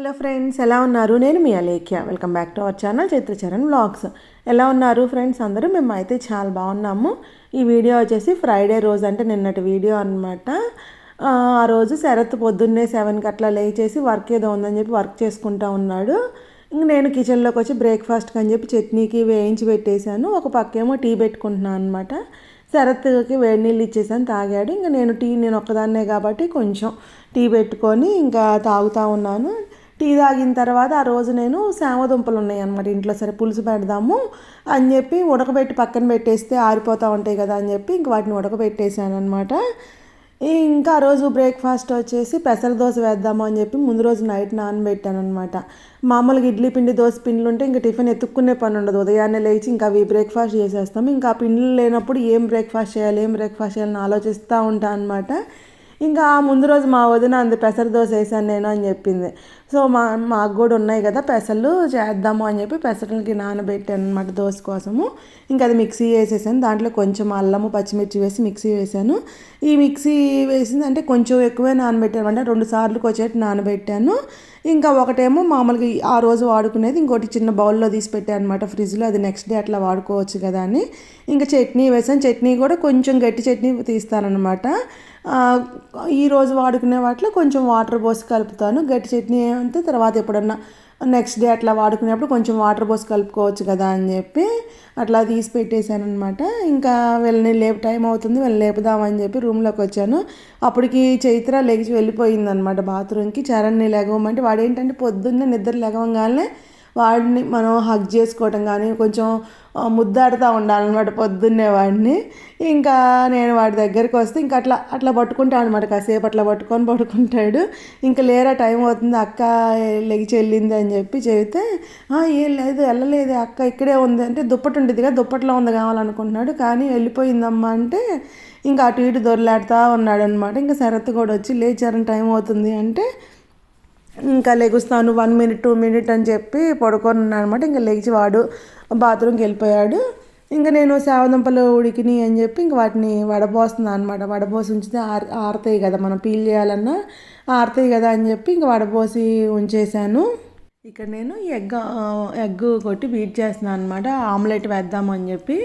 Hello friends ఎలా ఉన్నారు? నేను మీ Alekhya. Welcome back to our channel Chaitracharan vlogs. ఎలా ఉన్నారు ఫ్రెండ్స్ అందరూ? మేము అయితే చాలా బాగున్నాము. ఈ వీడియో వచ్చేసి ఫ్రైడే రోజు అంటే నిన్నటి వీడియో అనమాట ఆ రోజు శరత్ పొద్దున్నే సెవెన్కి అట్లా లేచేసి వర్క్ ఏదో ఉందని చెప్పి వర్క్ చేసుకుంటా ఉన్నాడు. ఇంక నేను కిచెన్లోకి వచ్చి బ్రేక్ఫాస్ట్కి అని చెప్పి చట్నీకి వేయించి పెట్టేశాను. ఒక పక్కేమో టీ పెట్టుకుంటున్నాను అనమాట శరత్కి వేడి నీళ్ళు ఇచ్చేసాను తాగాడు. ఇంకా నేను టీ నేను ఒక్కదాన్నే కాబట్టి కొంచెం టీ పెట్టుకొని ఇంకా తాగుతూ ఉన్నాను. టీ తాగిన తర్వాత ఆ రోజు నేను శామదుంపలు ఉన్నాయి అనమాట ఇంట్లో. సరే పులుసు పెడదాము అని చెప్పి ఉడకబెట్టి పక్కన పెట్టేస్తే ఆరిపోతూ ఉంటాయి కదా అని చెప్పి ఇంక వాటిని ఉడకబెట్టేసాను అనమాట ఇంకా ఆ రోజు బ్రేక్ఫాస్ట్ వచ్చేసి పెసర దోశ వేద్దాము అని చెప్పి ముందు రోజు నైట్ నానబెట్టాను అనమాట మామూలుగా ఇడ్లీ పిండి దోశ పిండిలు ఉంటే ఇంకా టిఫిన్ ఎత్తుక్కునే పని ఉండదు. ఉదయాన్నే లేచి ఇంకా అవి బ్రేక్ఫాస్ట్ చేసేస్తాము. ఇంకా ఆ పిండిలు లేనప్పుడు ఏం బ్రేక్ఫాస్ట్ చేయాలి ఏం బ్రేక్ఫాస్ట్ చేయాలని ఆలోచిస్తూ ఉంటాను అనమాట ఇంకా ముందు రోజు మా వదిన అంది పెసర దోశ వేసాను నేను అని చెప్పింది. సో మా మాకు కూడా ఉన్నాయి కదా పెసలు చేద్దాము అని చెప్పి పెసరలకి నానబెట్టాను అనమాట దోశ కోసము. ఇంకా అది మిక్సీ వేసేసాను. దాంట్లో కొంచెం అల్లము పచ్చిమిర్చి వేసి మిక్సీ వేసాను. ఈ మిక్సీ వేసింది అంటే కొంచెం ఎక్కువే నానబెట్టాను అంటే రెండు సార్లు వచ్చేటి నానబెట్టాను. ఇంకా ఒకటేమో మామూలుగా ఆ రోజు వాడుకునేది ఇంకోటి చిన్న బౌల్లో తీసి పెట్టాను అనమాట ఫ్రిడ్జ్లో. అది నెక్స్ట్ డే అట్లా వాడుకోవచ్చు కదా అని. ఇంకా చట్నీ వేసాను. చట్నీ కూడా కొంచెం గట్టి చట్నీ తీస్తానమాట ఈరోజు వాడుకునే వాటిలో కొంచెం వాటర్ పోసి కలుపుతాను. గట్టి చట్నీ అంటే తర్వాత ఎప్పుడన్నా నెక్స్ట్ డే అట్లా వాడుకునేప్పుడు కొంచెం వాటర్ పోసి కలుపుకోవచ్చు కదా అని చెప్పి అట్లా తీసి పెట్టేశాను అనమాట ఇంకా వెళ్ళని లేపు టైం అవుతుంది వెళ్ళి లేపుదామని చెప్పి రూమ్లోకి వచ్చాను. అప్పటికి చైత్ర లెగిచి వెళ్ళిపోయిందనమాట బాత్రూమ్కి. చరణ్ని లెగవమంటే వాడు ఏంటంటే పొద్దున్నే నిద్ర లేగవంగానే వాడిని మనం హగ్ చేసుకోవటం కానీ కొంచెం ముద్దాడుతూ ఉండాలన్నమాట పొద్దున్నే వాడిని. ఇంకా నేను వాడి దగ్గరికి వస్తే ఇంకా అట్లా అట్లా పట్టుకుంటాను అనమాట కాసేపు అట్లా పట్టుకొని పడుకుంటాడు. ఇంకా లేరా టైం అవుతుంది అక్క లెగిచి వెళ్ళింది అని చెప్పి చెబితే ఏం లేదు వెళ్ళలేదు అక్క ఇక్కడే ఉంది. అంటే దుప్పటి ఉండేది కదా దుప్పట్లో ఉంది కావాలనుకుంటున్నాడు. కానీ వెళ్ళిపోయిందమ్మా అంటే ఇంకా అటు ఇటు దొరలాడుతూ ఉన్నాడు అనమాట ఇంకా శరత్ కూడా వచ్చి లేచారని టైం అవుతుంది. అంటే ఇంకా లెగుస్తాను వన్ మినిట్ టూ మినిట్ అని చెప్పి పడుకొని ఉన్నాను అనమాట ఇంకా లెగిచి వాడు బాత్రూమ్కి వెళ్ళిపోయాడు. ఇంకా నేను సేవదంపలు ఉడికిని అని చెప్పి ఇంక వాటిని వడబోస్తున్నాను అనమాట వడబోసి ఉంచితే ఆర్ ఆరుతాయి కదా మనం పీల్ చేయాలన్నా ఆరుతాయి కదా అని చెప్పి ఇంక వడబోసి ఉంచేసాను ఇక్కడ నేను ఎగ్ ఎగ్ కొట్టి బీట్ చేస్తున్నాను అనమాట ఆమ్లెట్ వేద్దామని అని చెప్పి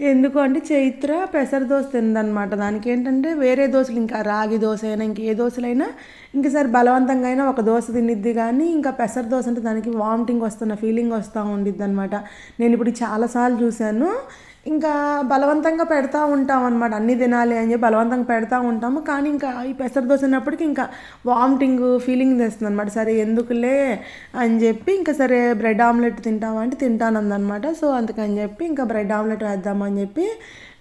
ఎందుకు అంటే చైత్ర పెసర దోశ తిందనమాట దానికి ఏంటంటే వేరే దోశలు ఇంకా రాగి దోశ అయినా ఇంకా ఏ దోశలైనా ఇంకసారి బలవంతంగా అయినా ఒక దోశ తినిద్ది కానీ ఇంకా పెసర దోశ అంటే దానికి వామిటింగ్ వస్తున్న ఫీలింగ్ వస్తూ ఉండిద్ది అనమాట నేను ఇప్పుడు చాలాసార్లు చూశాను. ఇంకా బలవంతంగా పెడతా ఉంటాం అనమాట అన్ని తినాలి అని చెప్పి బలవంతంగా పెడతా ఉంటాము. కానీ ఇంకా ఈ పెసర దోశ ఉన్నప్పటికీ ఇంకా వామిటింగ్ ఫీలింగ్ తెస్తుంది అనమాట సరే ఎందుకులే అని చెప్పి ఇంకా సరే బ్రెడ్ ఆమ్లెట్ తింటామంటే తింటానందనమాట సో అందుకని చెప్పి ఇంకా బ్రెడ్ ఆమ్లెట్ వేద్దామని చెప్పి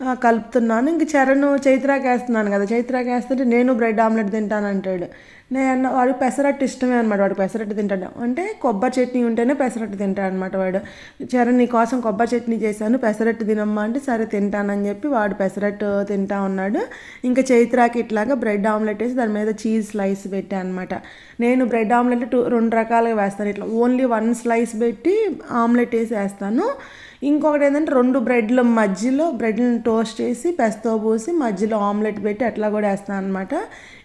కలుపుతున్నాను. ఇంక చరణ్ చైత్రాకి వేస్తున్నాను కదా. చైత్రాకి వేస్తుంటే నేను బ్రెడ్ ఆమ్లెట్ తింటాను అంటాడు. నేను వాడు పెసరట్టు ఇష్టమే అనమాట వాడు పెసరట్టు తింటాడు. అంటే కొబ్బరి చట్నీ ఉంటేనే పెసరట్టు తింటాడు అనమాట వాడు. చరణ్ నీ కోసం కొబ్బరి చట్నీ చేశాను. పెసరట్టు తినమ్మా అంటే సరే తింటానని చెప్పి వాడు పెసరట్టు తింటా ఉన్నాడు. ఇంకా చైత్రాకి ఇట్లాగా బ్రెడ్ ఆమ్లెట్ వేసి దాని మీద చీజ్ స్లైస్ పెట్టాను అనమాట నేను బ్రెడ్ ఆమ్లెట్ టూ రెండు రకాలుగా వేస్తాను. ఇట్లా ఓన్లీ వన్ స్లైస్ పెట్టి ఆమ్లెట్ వేసి వేస్తాను. ఇంకొకటి ఏంటంటే రెండు బ్రెడ్ల మధ్యలో బ్రెడ్లను టోస్ట్ చేసి పెస్తో పోసి మధ్యలో ఆమ్లెట్ పెట్టి అట్లా కూడా వేస్తాను అనమాట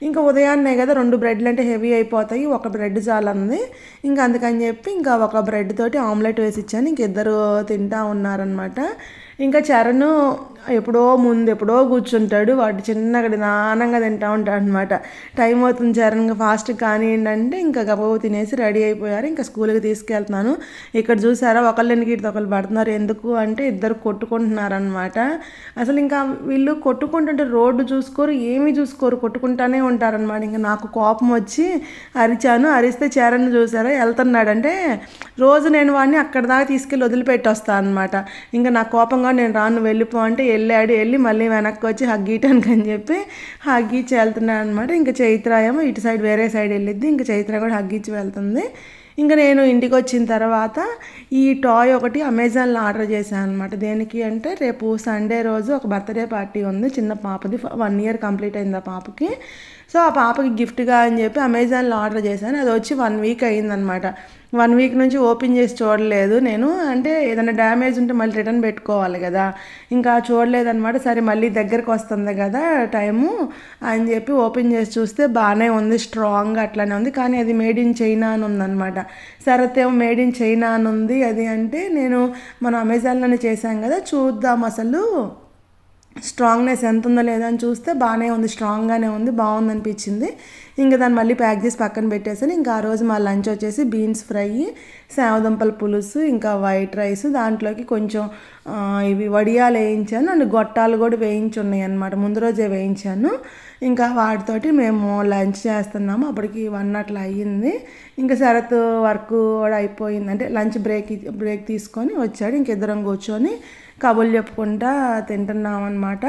ఇంకా ఉదయాన్నే కదా రెండు బ్రెడ్లు అంటే హెవీ అయిపోతాయి ఒక బ్రెడ్ చాలంది. ఇంకా అందుకని చెప్పి ఇంకా ఒక బ్రెడ్ తోటి ఆమ్లెట్ వేసి ఇచ్చాను. ఇంక ఇద్దరు తింటా ఉన్నారనమాట ఇంకా చరణ్ ఎప్పుడో ముందు ఎప్పుడో కూర్చుంటాడు వాడు చిన్నగా నిదానంగా తింటా ఉంటాడు అనమాట టైం అవుతుంది చరణ్ ఫాస్ట్ కానివ్వండి అంటే ఇంకా గబగబ తినేసి రెడీ అయిపోయారు. ఇంకా స్కూల్కి తీసుకెళ్తున్నాను. ఇక్కడ చూసారా ఒకళ్ళని ఒకళ్ళు పడుతున్నారు ఎందుకు అంటే ఇద్దరు కొట్టుకుంటున్నారనమాట అసలు ఇంకా వీళ్ళు కొట్టుకుంటుంటే రోడ్డు చూసుకోరు ఏమీ చూసుకోరు కొట్టుకుంటానే ఉంటారనమాట ఇంకా నాకు కోపం వచ్చి అరిచాను. అరిస్తే చరణ్ చూసారా వెళ్తున్నాడంటే రోజు నేను వాడిని అక్కడ దాకా తీసుకెళ్ళి వదిలిపెట్టి వస్తాను అనమాట ఇంకా నా కోపంగా నేను రాను వెళ్ళిపో అంటే వెళ్ళాడు వెళ్ళి మళ్ళీ వెనక్కి వచ్చి హగ్గీయటానికి అని చెప్పి హగ్గీచి వెళ్తున్నాడు అనమాట ఇంకా చైత్ర ఏమో ఇటు సైడ్ వేరే సైడ్ వెళ్ళిద్ది. ఇంకా చైత్ర కూడా హగ్గిచ్చి వెళ్తుంది. ఇంకా నేను ఇంటికి వచ్చిన తర్వాత ఈ టాయ్ ఒకటి అమెజాన్లో ఆర్డర్ చేశాను అనమాట దేనికి అంటే రేపు సండే రోజు ఒక బర్త్డే పార్టీ ఉంది. చిన్న పాపది వన్ ఇయర్ కంప్లీట్ అయింది ఆ పాపకి. సో ఆ పాపకి గిఫ్ట్గా అని చెప్పి అమెజాన్లో ఆర్డర్ చేశాను. అది వచ్చి వన్ వీక్ అయిందనమాట వన్ వీక్ నుంచి ఓపెన్ చేసి చూడలేదు నేను. అంటే ఏదైనా డ్యామేజ్ ఉంటే మళ్ళీ రిటర్న్ పెట్టుకోవాలి కదా. ఇంకా చూడలేదనమాట సరే మళ్ళీ దగ్గరకు వస్తుంది కదా టైము అని చెప్పి ఓపెన్ చేసి చూస్తే బాగానే ఉంది స్ట్రాంగ్గా అట్లానే ఉంది. కానీ అది మేడ్ ఇన్ చైనా అని ఉందన్నమాట. సరత్ మేడ్ ఇన్ చైనా అని ఉంది. అది అంటే నేను మనం అమెజాన్లోనే చేశాం కదా. చూద్దాం అసలు. స్ట్రాంగ్నెస్ ఎంత ఉందో లేదో అని చూస్తే బాగానే ఉంది స్ట్రాంగ్గానే ఉంది బాగుంది అనిపించింది ఇంకా దాన్ని మళ్ళీ ప్యాక్ చేసి పక్కన పెట్టేసాను. ఇంకా ఆ రోజు మా లంచ్ వచ్చేసి బీన్స్ ఫ్రై సేవదుంపల పులుసు ఇంకా వైట్ రైస్ దాంట్లోకి కొంచెం ఇవి వడియాలు వేయించాను. అండ్ గొట్టాలు కూడా వేయించి ఉన్నాయి అనమాట ముందు రోజే వేయించాను. ఇంకా వాటితోటి మేము లంచ్ చేస్తున్నాము. అప్పటికి వన్ అట్లా అయ్యింది. ఇంకా శరత్ వర్క్ కూడా అయిపోయింది. అంటే లంచ్ బ్రేక్ బ్రేక్ తీసుకొని వచ్చాడు. ఇంకిద్దరం కూర్చొని కబుర్లు చెప్పుకుంటా తింటున్నాం అనమాట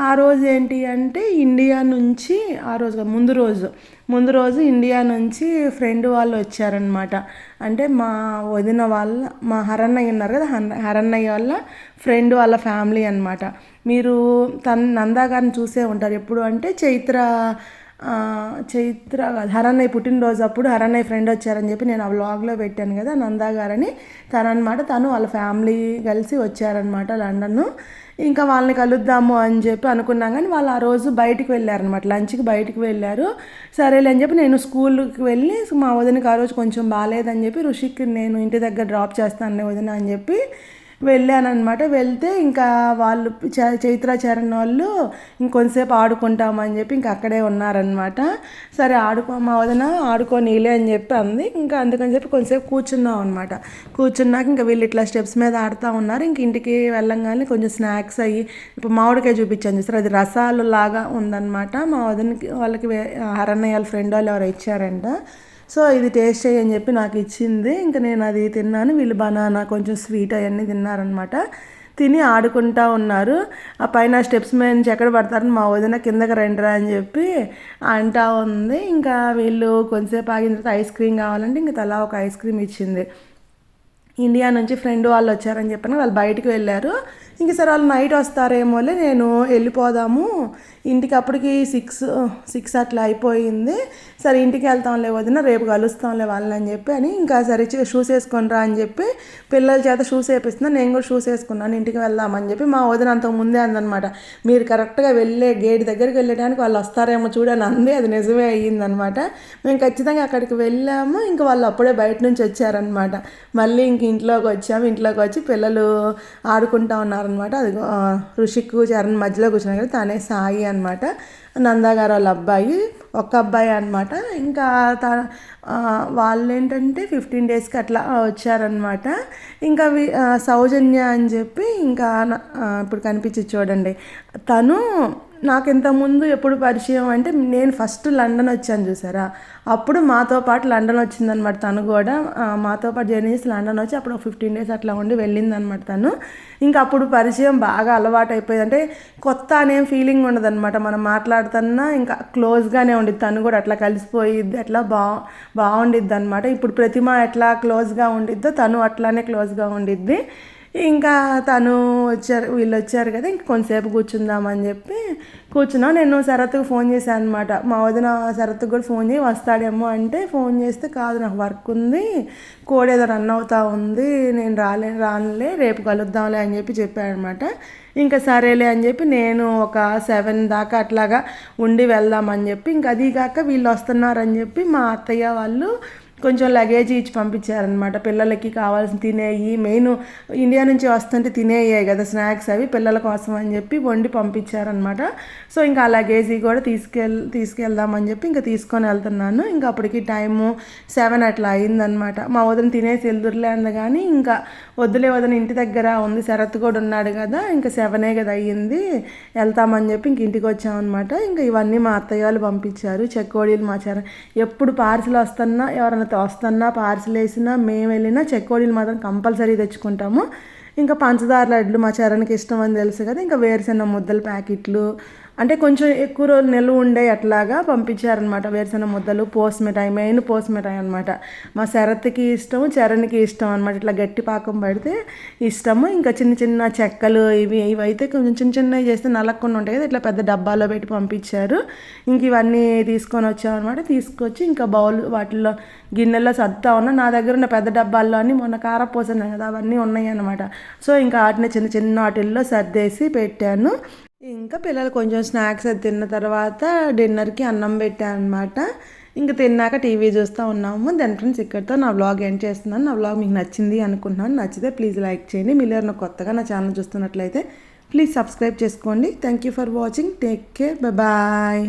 ఆ రోజు ఏంటి అంటే ఇండియా నుంచి ఆ రోజు ముందు రోజు ముందు రోజు ఇండియా నుంచి ఫ్రెండ్ వాళ్ళు వచ్చారనమాట అంటే మా వదిన వాళ్ళ మా హరన్నయ్య ఉన్నారు కదా హరన్నయ్య వాళ్ళ ఫ్రెండ్ వాళ్ళ ఫ్యామిలీ అనమాట మీరు తన నందా గారిని చూసే ఉంటారు. ఎప్పుడు అంటే చైత్ర చైత్ర హరన్నయ్య పుట్టినరోజు అప్పుడు హరన్నయ్య ఫ్రెండ్ వచ్చారని చెప్పి నేను ఆ వ్లాగ్లో పెట్టాను కదా నందా గారని. తననమాట తను వాళ్ళ ఫ్యామిలీ కలిసి వచ్చారనమాట లండన్ ఇంకా వాళ్ళని కలుద్దాము అని చెప్పి అనుకున్నాం కానీ వాళ్ళు ఆ రోజు బయటికి వెళ్ళారనమాట లంచ్కి బయటికి వెళ్ళారు. సరేలే అని చెప్పి నేను స్కూల్కి వెళ్ళి మా వదినకి ఆ రోజు కొంచెం బాగాలేదని చెప్పి ఋషికి నేను ఇంటి దగ్గర డ్రాప్ చేస్తాను వదిన అని చెప్పి వెళ్ళానమాట వెళ్తే ఇంకా వాళ్ళు చైత్రాచరణ వాళ్ళు ఇంకొంతసేపు ఆడుకుంటామని చెప్పి ఇంకా అక్కడే ఉన్నారనమాట సరే ఆడుకో మా వదిన ఆడుకోనీలే అని చెప్పి అంది. ఇంకా అందుకని చెప్పి కొంతసేపు కూర్చున్నాం అనమాట కూర్చున్నాక ఇంకా వీళ్ళు ఇట్లా స్టెప్స్ మీద ఆడుతూ ఉన్నారు. ఇంక ఇంటికి వెళ్ళంగానే కొంచెం స్నాక్స్ అయ్యి ఇప్పుడు మామిడికాయ చూపించాను చూస్తారు అది రసాలు లాగా ఉందన్నమాట. మా వదినకి వాళ్ళకి హరన్నయ్య ఫ్రెండ్ వాళ్ళు ఎవరు ఇచ్చారంట. సో ఇది టేస్ట్ చేయని చెప్పి నాకు ఇచ్చింది. ఇంకా నేను అది తిన్నాను. వీళ్ళు బనానా కొంచెం స్వీట్ అవన్నీ తిన్నారనమాట తిని ఆడుకుంటా ఉన్నారు. ఆ పైన స్టెప్స్ మీద నుంచి ఎక్కడ పడతారని మా వదిన కిందకి రండిరా అని చెప్పి అంటా ఉంది. ఇంకా వీళ్ళు కొంతసేపు ఆగిన తర్వాత ఐస్ క్రీమ్ కావాలంటే ఇంకా తలా ఒక ఐస్ క్రీమ్ ఇచ్చింది. ఇండియా నుంచి ఫ్రెండ్ వాళ్ళు వచ్చారని చెప్పాను వాళ్ళు బయటకు వెళ్ళారు. ఇంక సరే వాళ్ళు నైట్ వస్తారేమోలే నేను వెళ్ళిపోదాము. ఇంటికి అప్పటికి సిక్స్ సిక్స్ అట్లా అయిపోయింది. సరే ఇంటికి వెళ్తాంలే వదిన రేపు కలుస్తాంలే వాళ్ళని చెప్పి అని ఇంకా సరే షూస్ వేసుకొని రా అని చెప్పి పిల్లల చేత షూస్ వేపిస్తున్నా. నేను కూడా షూస్ వేసుకున్నాను ఇంటికి వెళ్దామని చెప్పి. మా వదిన అంత ముందే అందనమాట మీరు కరెక్ట్గా వెళ్ళే గేట్ దగ్గరికి వెళ్ళడానికి వాళ్ళు వస్తారేమో చూడని అంది. అది నిజమే అయ్యిందనమాట. మేము ఖచ్చితంగా అక్కడికి వెళ్ళాము. ఇంకా వాళ్ళు అప్పుడే బయట నుంచి వచ్చారనమాట. మళ్ళీ ఇంక ఇంట్లోకి వచ్చాము. ఇంట్లోకి వచ్చి పిల్లలు ఆడుకుంటా ఉన్నారనమాట. అది ఋషిక్ చరణ్ మధ్యలో కూర్చున్నారు కదా తనే సాయి అని అనమాట నందాగారు వాళ్ళ అబ్బాయి ఒక అబ్బాయి అనమాట ఇంకా త వాళ్ళు ఏంటంటే ఫిఫ్టీన్ డేస్కి అట్లా వచ్చారనమాట ఇంకా సౌజన్య అని చెప్పి ఇంకా ఇప్పుడు కనిపించి చూడండి. తను నాకు ఇంతకుముందు ఎప్పుడు పరిచయం అంటే నేను ఫస్ట్ లండన్ వచ్చాను చూసారా? అప్పుడు మాతో పాటు లండన్ వచ్చిందనమాట తను కూడా. మాతో పాటు జర్నీ చేసి లండన్ వచ్చి అప్పుడు ఫిఫ్టీన్ డేస్ అట్లా ఉండి వెళ్ళిందనమాట తను. ఇంకా అప్పుడు పరిచయం బాగా అలవాటు అయిపోయింది. అంటే కొత్త అనే ఫీలింగ్ ఉండదన్నమాట మనం మాట్లాడుతున్నా ఇంకా క్లోజ్గానే ఉండిద్ది. తను కూడా అట్లా కలిసిపోయిద్ది అట్లా బా బాగుండిద్ది అనమాట. ఇప్పుడు ప్రతిమ ఎట్లా క్లోజ్గా ఉండిద్దో తను అట్లానే క్లోజ్గా ఉండిద్ది. ఇంకా తను వచ్చారు వీళ్ళు వచ్చారు కదా ఇంక కొంతసేపు కూర్చుందామని చెప్పి కూర్చున్నాం. నేను శరత్కు ఫోన్ చేశాను అనమాట మా వదిన శరత్కు కూడా ఫోన్ చేయి వస్తాడేమో అంటే ఫోన్ చేస్తే కాదు నాకు వర్క్ ఉంది కోడ్ ఏదో రన్ అవుతా ఉంది నేను రాలే రానులే రేపు కలుద్దాంలే అని చెప్పి చెప్పాడనమాట ఇంకా సరేలే అని చెప్పి నేను ఒక సెవెన్ దాకా అట్లాగా ఉండి వెళ్దామని చెప్పి ఇంకా అది కాక వీళ్ళు వస్తున్నారని చెప్పి మా అత్తయ్య వాళ్ళు కొంచెం లగేజ్ ఇచ్చి పంపించారనమాట పిల్లలకి కావాల్సిన తినేయి మెయిన్ ఇండియా నుంచి వస్తుంటే తినేయ్యాయి కదా స్నాక్స్ అవి పిల్లల కోసం అని చెప్పి వండి పంపించారనమాట సో ఇంకా ఆ లగేజ్ కూడా తీసుకెళ్ తీసుకెళ్దామని చెప్పి ఇంకా తీసుకొని వెళ్తున్నాను. ఇంకా అప్పటికి టైము సెవెన్ అట్లా అయిందనమాట మా వదిన తినేసి వెళ్దురులే అంది కానీ ఇంకా వద్దులే వదిన ఇంటి దగ్గర ఉంది శరత్ కూడా ఉన్నాడు కదా ఇంకా సెవెనే కదా అయ్యింది వెళ్తామని చెప్పి ఇంక ఇంటికి వచ్చామన్నమాట. ఇంకా ఇవన్నీ మా అత్తయ్య వాళ్ళు పంపించారు. చెక్కోడీలు మా చర ఎప్పుడు పార్సిల్ వస్తున్నా ఎవరైనా వస్తున్నా పార్సిల్ వేసినా మేము వెళ్ళినా చెక్కోడీలు మాత్రం కంపల్సరీ తెచ్చుకుంటాము. ఇంకా పంచదార లడ్లు మా చరణ్కి ఇష్టం అని తెలుసు కదా ఇంకా వేరుశెనగ ముద్దల ప్యాకెట్లు అంటే కొంచెం ఎక్కువ రోజులు నిల్వ ఉండే అట్లాగా పంపించారనమాట వేరుశెనగ ముద్దలు పోసమిఠాయి మెయిన్ పోసమిఠాయి అనమాట మా శరత్కి ఇష్టం చరణ్కి ఇష్టం అనమాట ఇట్లా గట్టి పాకం పడితే ఇష్టము. ఇంకా చిన్న చిన్న చెక్కలు ఇవి ఇవి అయితే కొంచెం చిన్న చిన్నవి చేస్తే నలక్కుండా ఉంటాయి కదా. ఇట్లా పెద్ద డబ్బాలో పెట్టి పంపించారు. ఇంక ఇవన్నీ తీసుకొని వచ్చామన్నమాట. తీసుకొచ్చి ఇంకా బౌల్ వాటిల్లో గిన్నెల్లో సర్దుతా ఉన్నా. నా దగ్గర ఉన్న పెద్ద డబ్బాల్లో అని మొన్న కారపోసాను కదా అవన్నీ ఉన్నాయి అనమాట సో ఇంకా వాటిని చిన్న చిన్న వాటిల్లో సర్దేసి పెట్టాను. ఇంకా పిల్లలు కొంచెం స్నాక్స్ అది తిన్న తర్వాత డిన్నర్కి అన్నం పెట్టాను అనమాట ఇంకా తిన్నాక టీవీ చూస్తూ ఉన్నాము. దాని ఫ్రెండ్స్ ఇక్కడితో నా వ్లాగ్ ఎండ్ చేస్తున్నాను. నా వ్లాగ్ మీకు నచ్చింది అనుకుంటున్నాను. నచ్చితే ప్లీజ్ లైక్ చేయండి. మీరు ఎవరైనా కొత్తగా నా ఛానల్ చూస్తున్నట్లయితే ప్లీజ్ సబ్స్క్రైబ్ చేసుకోండి. Thank you for watching take care bye